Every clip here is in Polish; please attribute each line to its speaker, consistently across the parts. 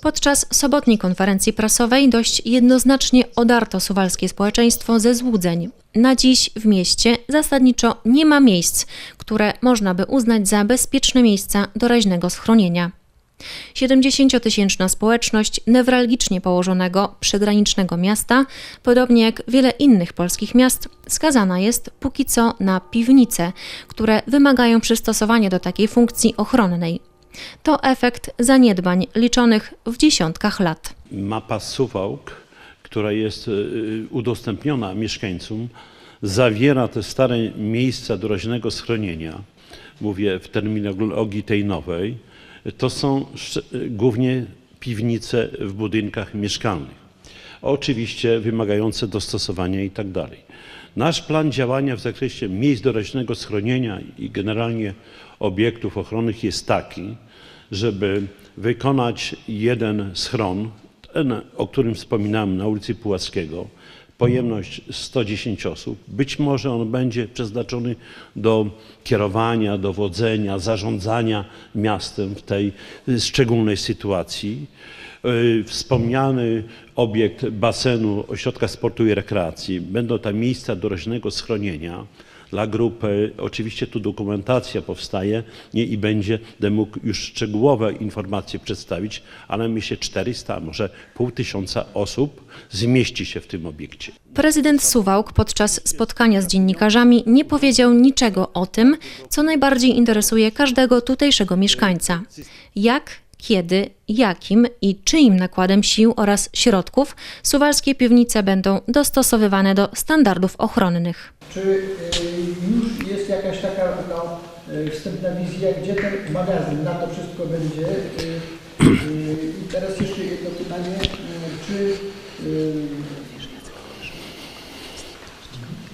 Speaker 1: Podczas sobotniej konferencji prasowej dość jednoznacznie odarto suwalskie społeczeństwo ze złudzeń. Na dziś w mieście zasadniczo nie ma miejsc, które można by uznać za bezpieczne miejsca doraźnego schronienia. 70-tysięczna społeczność newralgicznie położonego przygranicznego miasta, podobnie jak wiele innych polskich miast, skazana jest póki co na piwnice, które wymagają przystosowania do takiej funkcji ochronnej. To efekt zaniedbań liczonych w dziesiątkach lat.
Speaker 2: Mapa Suwałk, która jest y, udostępniona mieszkańcom, zawiera te stare miejsca doraźnego schronienia. Mówię w terminologii tej nowej. To są szcz- głównie piwnice w budynkach mieszkalnych. Oczywiście wymagające dostosowania i tak dalej. Nasz plan działania w zakresie miejsc doraźnego schronienia i generalnie obiektów ochronnych jest taki, żeby wykonać jeden schron, ten, o którym wspominałem na ulicy Pułackiego, pojemność 110 osób. Być może on będzie przeznaczony do kierowania, dowodzenia, zarządzania miastem w tej y, szczególnej sytuacji. Y, Wspomniany obiekt basenu Ośrodka Sportu i Rekreacji. Będą tam miejsca doraźnego schronienia dla grupy. Oczywiście tu dokumentacja powstaje nie, i będzie mógł już szczegółowe informacje przedstawić, ale myślę 400, a może pół tysiąca osób zmieści się w tym obiekcie.
Speaker 1: Prezydent Suwałk podczas spotkania z dziennikarzami nie powiedział niczego o tym, co najbardziej interesuje każdego tutejszego mieszkańca. Jak, kiedy, jakim i czyim nakładem sił oraz środków suwalskie piwnice będą dostosowywane do standardów ochronnych.
Speaker 3: Czy y, już jest jakaś taka no, wstępna wizja, gdzie ten magazyn na to wszystko będzie? Y, I teraz jeszcze jedno pytanie, czy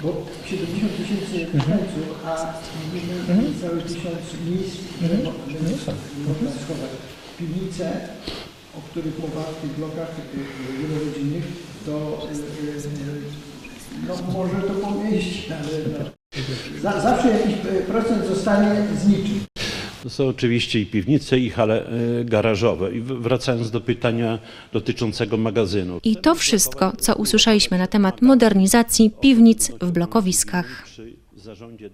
Speaker 3: bo 70 tysięcy mieszkańców, a mówimy cały tysiąc miejsc, które będzie można schować. Piwnice, o których mowa w tych blokach wielorodzinnych, to y, y, no, może to pomieścić, ale no, za, zawsze jakiś y, procent zostanie z niczym.
Speaker 2: To są oczywiście i piwnice, i hale garażowe. I wracając do pytania dotyczącego magazynu.
Speaker 1: I to wszystko, co usłyszeliśmy na temat modernizacji piwnic w blokowiskach.
Speaker 2: Przy zarządzie